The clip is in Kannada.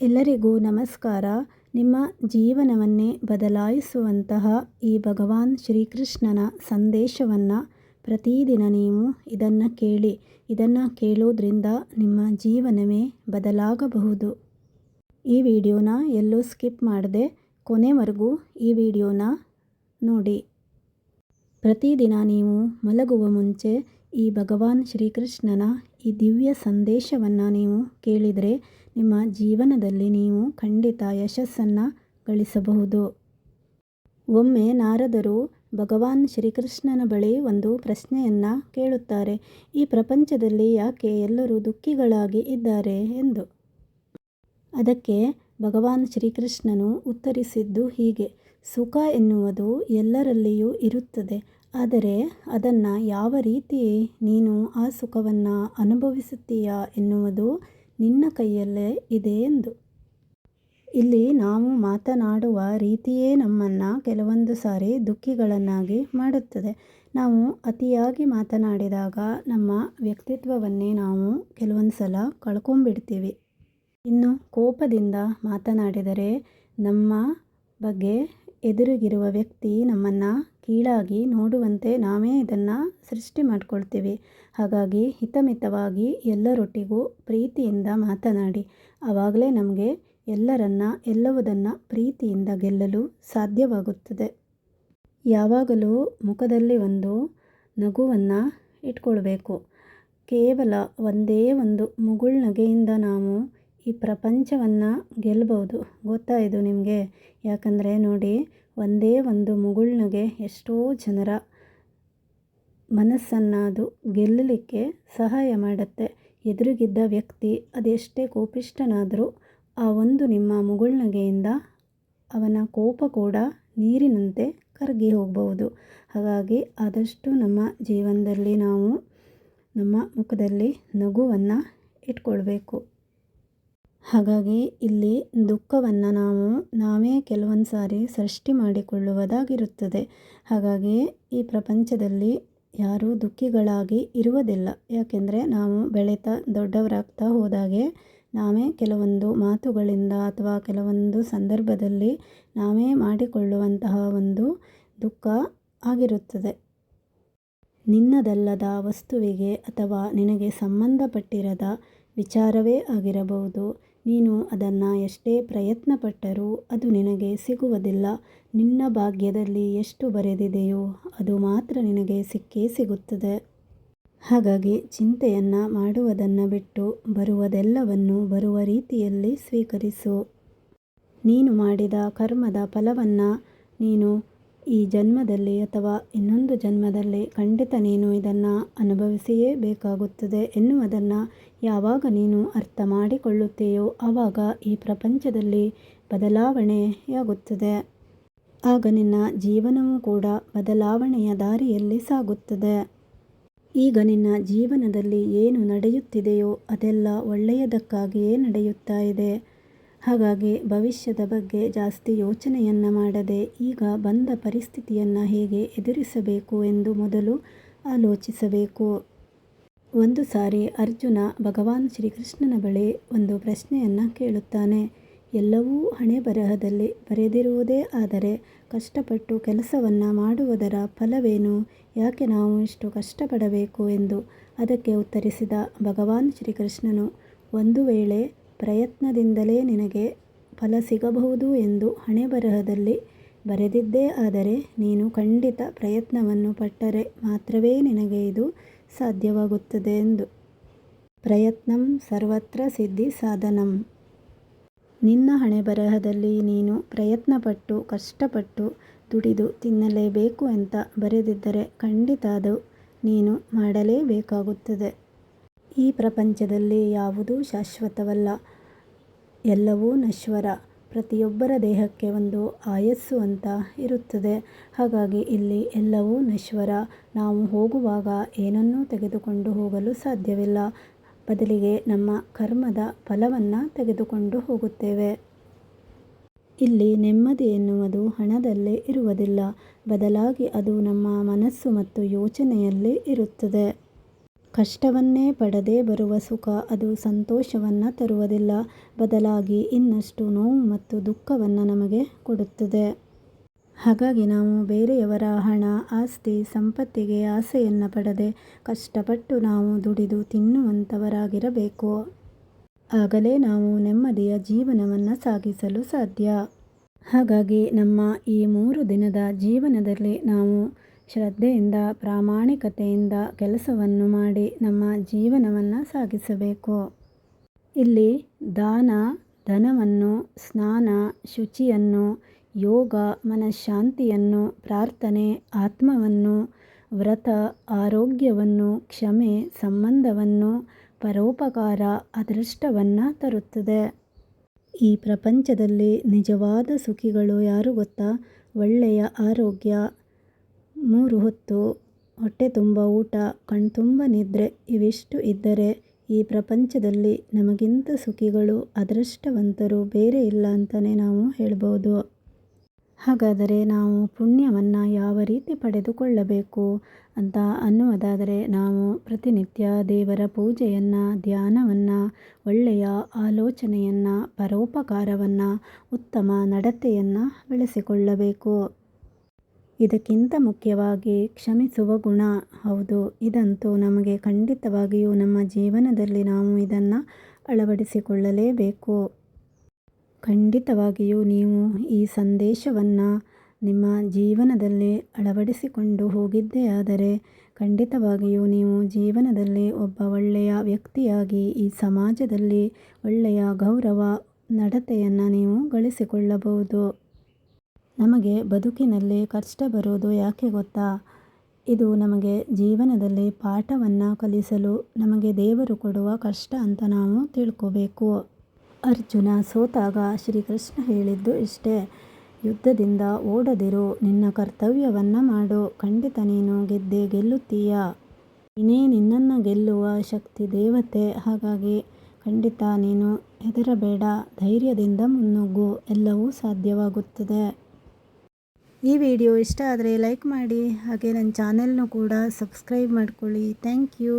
ಎಲ್ಲರಿಗೂ ನಮಸ್ಕಾರ. ನಿಮ್ಮ ಜೀವನವನ್ನೇ ಬದಲಾಯಿಸುವಂತಹ ಈ ಭಗವಾನ್ ಶ್ರೀಕೃಷ್ಣನ ಸಂದೇಶವನ್ನು ಪ್ರತಿದಿನ ನೀವು ಇದನ್ನು ಕೇಳಿ, ಇದನ್ನು ಕೇಳೋದ್ರಿಂದ ನಿಮ್ಮ ಜೀವನವೇ ಬದಲಾಗಬಹುದು. ಈ ವಿಡಿಯೋನ ಎಲ್ಲೂ ಸ್ಕಿಪ್ ಮಾಡದೆ ಕೊನೆವರೆಗೂ ಈ ವಿಡಿಯೋನ ನೋಡಿ. ಪ್ರತಿದಿನ ನೀವು ಮಲಗುವ ಮುಂಚೆ ಈ ಭಗವಾನ್ ಶ್ರೀಕೃಷ್ಣನ ಈ ದಿವ್ಯ ಸಂದೇಶವನ್ನು ನೀವು ಕೇಳಿದರೆ ನಿಮ್ಮ ಜೀವನದಲ್ಲಿ ನೀವು ಖಂಡಿತ ಯಶಸ್ಸನ್ನು ಗಳಿಸಬಹುದು. ಒಮ್ಮೆ ನಾರದರು ಭಗವಾನ್ ಶ್ರೀಕೃಷ್ಣನ ಬಳಿ ಒಂದು ಪ್ರಶ್ನೆಯನ್ನು ಕೇಳುತ್ತಾರೆ. ಈ ಪ್ರಪಂಚದಲ್ಲಿ ಯಾಕೆ ಎಲ್ಲರೂ ದುಃಖಿಗಳಾಗಿ ಇದ್ದಾರೆ ಎಂದು. ಅದಕ್ಕೆ ಭಗವಾನ್ ಶ್ರೀಕೃಷ್ಣನು ಉತ್ತರಿಸಿದ್ದು ಹೀಗೆ, ಸುಖ ಎನ್ನುವುದು ಎಲ್ಲರಲ್ಲಿಯೂ ಇರುತ್ತದೆ. ಆದರೆ ಅದನ್ನು ಯಾವ ರೀತಿ ನೀನು ಆ ಸುಖವನ್ನು ಅನುಭವಿಸುತ್ತೀಯಾ ಎನ್ನುವುದು ನಿನ್ನ ಕೈಯಲ್ಲೇ ಇದೆ ಎಂದು. ಇಲ್ಲಿ ನಾವು ಮಾತನಾಡುವ ರೀತಿಯೇ ನಮ್ಮನ್ನು ಕೆಲವೊಂದು ಸಾರಿ ದುಃಖಿಗಳನ್ನಾಗಿ ಮಾಡುತ್ತದೆ. ನಾವು ಅತಿಯಾಗಿ ಮಾತನಾಡಿದಾಗ ನಮ್ಮ ವ್ಯಕ್ತಿತ್ವವನ್ನೇ ನಾವು ಕೆಲವೊಂದು ಸಲ ಕಳ್ಕೊಂಬಿಡ್ತೀವಿ. ಇನ್ನು ಕೋಪದಿಂದ ಮಾತನಾಡಿದರೆ ನಮ್ಮ ಬಗ್ಗೆ ಎದುರಿಗಿರುವ ವ್ಯಕ್ತಿ ನಮ್ಮನ್ನು ಕೀಳಾಗಿ ನೋಡುವಂತೆ ನಾವೇ ಇದನ್ನು ಸೃಷ್ಟಿ ಮಾಡಿಕೊಳ್ತೀವಿ. ಹಾಗಾಗಿ ಹಿತಮಿತವಾಗಿ ಎಲ್ಲರೊಟ್ಟಿಗೂ ಪ್ರೀತಿಯಿಂದ ಮಾತನಾಡಿ ಆವಾಗಲೇ ನಮಗೆ ಎಲ್ಲರನ್ನ, ಎಲ್ಲವುದನ್ನು ಪ್ರೀತಿಯಿಂದ ಗೆಲ್ಲಲು ಸಾಧ್ಯವಾಗುತ್ತದೆ. ಯಾವಾಗಲೂ ಮುಖದಲ್ಲಿ ಒಂದು ನಗುವನ್ನು ಇಟ್ಕೊಳ್ಬೇಕು. ಕೇವಲ ಒಂದೇ ಒಂದು ಮುಗುಳ್ನಗೆಯಿಂದ ನಾವು ಈ ಪ್ರಪಂಚವನ್ನು ಗೆಲ್ಬೋದು ಗೊತ್ತಾ ನಿಮಗೆ? ಯಾಕಂದರೆ ನೋಡಿ, ಒಂದೇ ಒಂದು ಮುಗುಳ್ನಗೆ ಎಷ್ಟೋ ಜನರ ಮನಸ್ಸನ್ನು ಅದು ಗೆಲ್ಲಲಿಕ್ಕೆ ಸಹಾಯ ಮಾಡುತ್ತೆ. ಎದುರಿಗಿದ್ದ ವ್ಯಕ್ತಿ ಅದೆಷ್ಟೇ ಕೋಪಿಷ್ಟನಾದರೂ ಆ ಒಂದು ನಿಮ್ಮ ಮುಗುಳ್ನಗೆಯಿಂದ ಅವನ ಕೋಪ ಕೂಡ ನೀರಿನಂತೆ ಕರಗಿ ಹೋಗಬಹುದು. ಹಾಗಾಗಿ ಆದಷ್ಟು ನಮ್ಮ ಜೀವನದಲ್ಲಿ ನಾವು ನಮ್ಮ ಮುಖದಲ್ಲಿ ನಗುವನ್ನು ಇಟ್ಕೊಳ್ಬೇಕು. ಹಾಗಾಗಿ ಇಲ್ಲಿ ದುಃಖವನ್ನು ನಾವು, ನಾವೇ ಕೆಲವೊಂದು ಸಾರಿ ಸೃಷ್ಟಿ ಮಾಡಿಕೊಳ್ಳುವುದಾಗಿರುತ್ತದೆ. ಹಾಗಾಗಿ ಈ ಪ್ರಪಂಚದಲ್ಲಿ ಯಾರೂ ದುಃಖಿಗಳಾಗಿ ಇರುವುದಿಲ್ಲ. ಯಾಕೆಂದರೆ ನಾವು ಬೆಳೀತಾ ದೊಡ್ಡವರಾಗ್ತಾ ಹೋದಾಗೆ ನಾವೇ ಕೆಲವೊಂದು ಮಾತುಗಳಿಂದ ಅಥವಾ ಕೆಲವೊಂದು ಸಂದರ್ಭದಲ್ಲಿ ನಾವೇ ಮಾಡಿಕೊಳ್ಳುವಂತಹ ಒಂದು ದುಃಖ ಆಗಿರುತ್ತದೆ. ನಿನ್ನದಲ್ಲದ ವಸ್ತುವಿಗೆ ಅಥವಾ ನಿನಗೆ ಸಂಬಂಧಪಟ್ಟಿರದ ವಿಚಾರವೇ ಆಗಿರಬಹುದು. ನೀನು ಅದನ್ನು ಎಷ್ಟೇ ಪ್ರಯತ್ನಪಟ್ಟರೂ ಅದು ನಿನಗೆ ಸಿಗುವುದಿಲ್ಲ. ನಿನ್ನ ಭಾಗ್ಯದಲ್ಲಿ ಎಷ್ಟು ಬರೆದಿದೆಯೋ ಅದು ಮಾತ್ರ ನಿನಗೆ ಸಿಕ್ಕೇ ಸಿಗುತ್ತದೆ. ಹಾಗಾಗಿ ಚಿಂತೆಯನ್ನು ಮಾಡುವುದನ್ನು ಬಿಟ್ಟು ಬರುವುದೆಲ್ಲವನ್ನು ಬರುವ ರೀತಿಯಲ್ಲಿ ಸ್ವೀಕರಿಸು. ನೀನು ಮಾಡಿದ ಕರ್ಮದ ಫಲವನ್ನು ನೀನು ಈ ಜನ್ಮದಲ್ಲಿ ಅಥವಾ ಇನ್ನೊಂದು ಜನ್ಮದಲ್ಲಿ ಖಂಡಿತ ನೀನು ಇದನ್ನು ಅನುಭವಿಸಿಯೇ ಬೇಕಾಗುತ್ತದೆ ಎನ್ನುವುದನ್ನು ಯಾವಾಗ ನೀನು ಅರ್ಥ ಮಾಡಿಕೊಳ್ಳುತ್ತೀಯೋ ಆವಾಗ ಈ ಪ್ರಪಂಚದಲ್ಲಿ ಬದಲಾವಣೆಯಾಗುತ್ತದೆ. ಆಗ ನಿನ್ನ ಜೀವನವೂ ಕೂಡ ಬದಲಾವಣೆಯ ದಾರಿಯಲ್ಲಿ ಸಾಗುತ್ತದೆ. ಈಗ ನಿನ್ನ ಜೀವನದಲ್ಲಿ ಏನು ನಡೆಯುತ್ತಿದೆಯೋ ಅದೆಲ್ಲ ಒಳ್ಳೆಯದಕ್ಕಾಗಿಯೇ ನಡೆಯುತ್ತಾ ಇದೆ. ಹಾಗಾಗಿ ಭವಿಷ್ಯದ ಬಗ್ಗೆ ಜಾಸ್ತಿ ಯೋಚನೆಯನ್ನು ಮಾಡದೆ ಈಗ ಬಂದ ಪರಿಸ್ಥಿತಿಯನ್ನು ಹೇಗೆ ಎದುರಿಸಬೇಕು ಎಂದು ಮೊದಲು ಆಲೋಚಿಸಬೇಕು. ಒಂದು ಸಾರಿ ಅರ್ಜುನ ಭಗವಾನ್ ಶ್ರೀಕೃಷ್ಣನ ಬಳಿ ಒಂದು ಪ್ರಶ್ನೆಯನ್ನು ಕೇಳುತ್ತಾನೆ. ಎಲ್ಲವೂ ಹಣೆ ಬರಹದಲ್ಲಿ ಬರೆದಿರುವುದೇ ಆದರೆ ಕಷ್ಟಪಟ್ಟು ಕೆಲಸವನ್ನು ಮಾಡುವುದರ ಫಲವೇನು? ಯಾಕೆ ನಾವು ಇಷ್ಟು ಕಷ್ಟಪಡಬೇಕು ಎಂದು? ಅದಕ್ಕೆ ಉತ್ತರಿಸಿದ ಭಗವಾನ್ ಶ್ರೀಕೃಷ್ಣನು, ಒಂದು ವೇಳೆ ಪ್ರಯತ್ನದಿಂದಲೇ ನಿನಗೆ ಫಲ ಸಿಗಬಹುದು ಎಂದು ಹಣೆಬರಹದಲ್ಲಿ ಬರೆದಿದ್ದೇ ಆದರೆ ನೀನು ಖಂಡಿತ ಪ್ರಯತ್ನವನ್ನು ಪಟ್ಟರೆ ಮಾತ್ರವೇ ನಿನಗೆ ಇದು ಸಾಧ್ಯವಾಗುತ್ತದೆ ಎಂದು. ಪ್ರಯತ್ನಂ ಸರ್ವತ್ರ ಸಿದ್ಧಿ ಸಾಧನಂ. ನಿನ್ನ ಹಣೆಬರಹದಲ್ಲಿ ನೀನು ಪ್ರಯತ್ನಪಟ್ಟು, ಕಷ್ಟಪಟ್ಟು, ದುಡಿದು ತಿನ್ನಲೇಬೇಕು ಅಂತ ಬರೆದಿದ್ದರೆ ಖಂಡಿತ ಅದು ನೀನು ಮಾಡಲೇಬೇಕಾಗುತ್ತದೆ. ಈ ಪ್ರಪಂಚದಲ್ಲಿ ಯಾವುದೂ ಶಾಶ್ವತವಲ್ಲ? ಎಲ್ಲವೂ ನಶ್ವರ. ಪ್ರತಿಯೊಬ್ಬರ ದೇಹಕ್ಕೆ ಒಂದು ಆಯಸ್ಸು ಅಂತ ಇರುತ್ತದೆ. ಹಾಗಾಗಿ ಇಲ್ಲಿ ಎಲ್ಲವೂ ನಶ್ವರ. ನಾವು ಹೋಗುವಾಗ ಏನನ್ನೂ ತೆಗೆದುಕೊಂಡು ಹೋಗಲು ಸಾಧ್ಯವಿಲ್ಲ. ಬದಲಿಗೆ ನಮ್ಮ ಕರ್ಮದ ಫಲವನ್ನು ತೆಗೆದುಕೊಂಡು ಹೋಗುತ್ತೇವೆ. ಇಲ್ಲಿ ನೆಮ್ಮದಿ ಎನ್ನುವುದು ಹಣದಲ್ಲಿ ಇರುವುದಿಲ್ಲ. ಬದಲಾಗಿ ಅದು ನಮ್ಮ ಮನಸ್ಸು ಮತ್ತು ಯೋಚನೆಯಲ್ಲಿ ಇರುತ್ತದೆ. ಕಷ್ಟವನ್ನೇ ಪಡದೇ ಬರುವ ಸುಖ ಅದು ಸಂತೋಷವನ್ನು ತರುವುದಿಲ್ಲ. ಬದಲಾಗಿ ಇನ್ನಷ್ಟು ನೋವು ಮತ್ತು ದುಃಖವನ್ನು ನಮಗೆ ಕೊಡುತ್ತದೆ. ಹಾಗಾಗಿ ನಾವು ಬೇರೆಯವರ ಹಣ, ಆಸ್ತಿ, ಸಂಪತ್ತಿಗೆ ಆಸೆಯನ್ನು ಪಡದೆ ಕಷ್ಟಪಟ್ಟು ನಾವು ದುಡಿದು ತಿನ್ನುವಂಥವರಾಗಿರಬೇಕು ಆಗಲೇ ನಾವು ನೆಮ್ಮದಿಯ ಜೀವನವನ್ನು ಸಾಗಿಸಲು ಸಾಧ್ಯ. ಹಾಗಾಗಿ ನಮ್ಮ ಈ ಮೂರು ದಿನದ ಜೀವನದಲ್ಲಿ ನಾವು ಶ್ರದ್ಧೆಯಿಂದ, ಪ್ರಾಮಾಣಿಕತೆಯಿಂದ ಕೆಲಸವನ್ನು ಮಾಡಿ ನಮ್ಮ ಜೀವನವನ್ನು ಸಾಗಿಸಬೇಕು. ಇಲ್ಲಿ ದಾನ, ಧನವನ್ನು, ಸ್ನಾನ, ಶುಚಿಯನ್ನು, ಯೋಗ, ಮನಃಶಾಂತಿಯನ್ನು, ಪ್ರಾರ್ಥನೆ, ಆತ್ಮವನ್ನು, ವ್ರತ, ಆರೋಗ್ಯವನ್ನು, ಕ್ಷಮೆ, ಸಂಬಂಧವನ್ನು, ಪರೋಪಕಾರ, ಅದೃಷ್ಟವನ್ನು ತರುತ್ತದೆ. ಈ ಪ್ರಪಂಚದಲ್ಲಿ ನಿಜವಾದ ಸುಖಿಗಳು ಯಾರು ಗೊತ್ತಾ? ಒಳ್ಳೆಯ ಆರೋಗ್ಯ ಮೂರು ಹೊತ್ತು ಹೊಟ್ಟೆ ತುಂಬ ಊಟ ಕಣ್ತುಂಬ ನಿದ್ರೆ ಇವಿಷ್ಟು ಇದ್ದರೆ ಈ ಪ್ರಪಂಚದಲ್ಲಿ ನಮಗಿಂತ ಸುಖಿಗಳು, ಅದೃಷ್ಟವಂತರು ಬೇರೆ ಇಲ್ಲ ಅಂತಲೇ ನಾವು ಹೇಳ್ಬೋದು. ಹಾಗಾದರೆ ನಾವು ಪುಣ್ಯವನ್ನು ಯಾವ ರೀತಿ ಪಡೆದುಕೊಳ್ಳಬೇಕು ಅಂತ ಅನ್ನುವುದಾದರೆ ನಾವು ಪ್ರತಿನಿತ್ಯ ದೇವರ ಪೂಜೆಯನ್ನು, ಧ್ಯಾನವನ್ನು, ಒಳ್ಳೆಯ ಆಲೋಚನೆಯನ್ನು, ಪರೋಪಕಾರವನ್ನು, ಉತ್ತಮ ನಡತೆಯನ್ನು ಬೆಳೆಸಿಕೊಳ್ಳಬೇಕು. ಇದಕ್ಕಿಂತ ಮುಖ್ಯವಾಗಿ ಕ್ಷಮಿಸುವ ಗುಣ. ಹೌದು, ಇದಂತೂ ನಮಗೆ ಖಂಡಿತವಾಗಿಯೂ ನಮ್ಮ ಜೀವನದಲ್ಲಿ ನಾವು ಇದನ್ನು ಅಳವಡಿಸಿಕೊಳ್ಳಲೇಬೇಕು. ಖಂಡಿತವಾಗಿಯೂ ನೀವು ಈ ಸಂದೇಶವನ್ನು ನಿಮ್ಮ ಜೀವನದಲ್ಲಿ ಅಳವಡಿಸಿಕೊಂಡು ಹೋಗಿದ್ದೇ ಆದರೆ ಖಂಡಿತವಾಗಿಯೂ ನೀವು ಜೀವನದಲ್ಲಿ ಒಬ್ಬ ಒಳ್ಳೆಯ ವ್ಯಕ್ತಿಯಾಗಿ ಈ ಸಮಾಜದಲ್ಲಿ ಒಳ್ಳೆಯ ಗೌರವ, ನಡತೆಯನ್ನು ನೀವು ಗಳಿಸಿಕೊಳ್ಳಬಹುದು. ನಮಗೆ ಬದುಕಿನಲ್ಲಿ ಕಷ್ಟ ಬರೋದು ಯಾಕೆ ಗೊತ್ತಾ? ಇದು ನಮಗೆ ಜೀವನದಲ್ಲಿ ಪಾಠವನ್ನು ಕಲಿಸಲು ನಮಗೆ ದೇವರು ಕೊಡುವ ಕಷ್ಟ ಅಂತ ನಾವು ತಿಳ್ಕೋಬೇಕು. ಅರ್ಜುನ ಸೋತಾಗ ಶ್ರೀಕೃಷ್ಣ ಹೇಳಿದ್ದು ಇಷ್ಟೇ, ಯುದ್ಧದಿಂದ ಓಡದಿರು, ನಿನ್ನ ಕರ್ತವ್ಯವನ್ನು ಮಾಡು. ಖಂಡಿತ ನೀನು ಗೆದ್ದೇ ಗೆಲ್ಲುತ್ತೀಯ. ನೀನೇ ನಿನ್ನನ್ನು ಗೆಲ್ಲುವ ಶಕ್ತಿ ದೇವತೆ. ಹಾಗಾಗಿ ಖಂಡಿತ ನೀನು ಹೆದರಬೇಡ. ಧೈರ್ಯದಿಂದ ಮುನ್ನುಗ್ಗು. ಎಲ್ಲವೂ ಸಾಧ್ಯವಾಗುತ್ತದೆ. ಈ ವಿಡಿಯೋ ಇಷ್ಟ ಆದರೆ ಲೈಕ್ ಮಾಡಿ ಹಾಗೆ ನನ್ನ ಚಾನೆಲ್ನು ಕೂಡ ಸಬ್ಸ್ಕ್ರೈಬ್ ಮಾಡ್ಕೊಳ್ಳಿ. Thank you.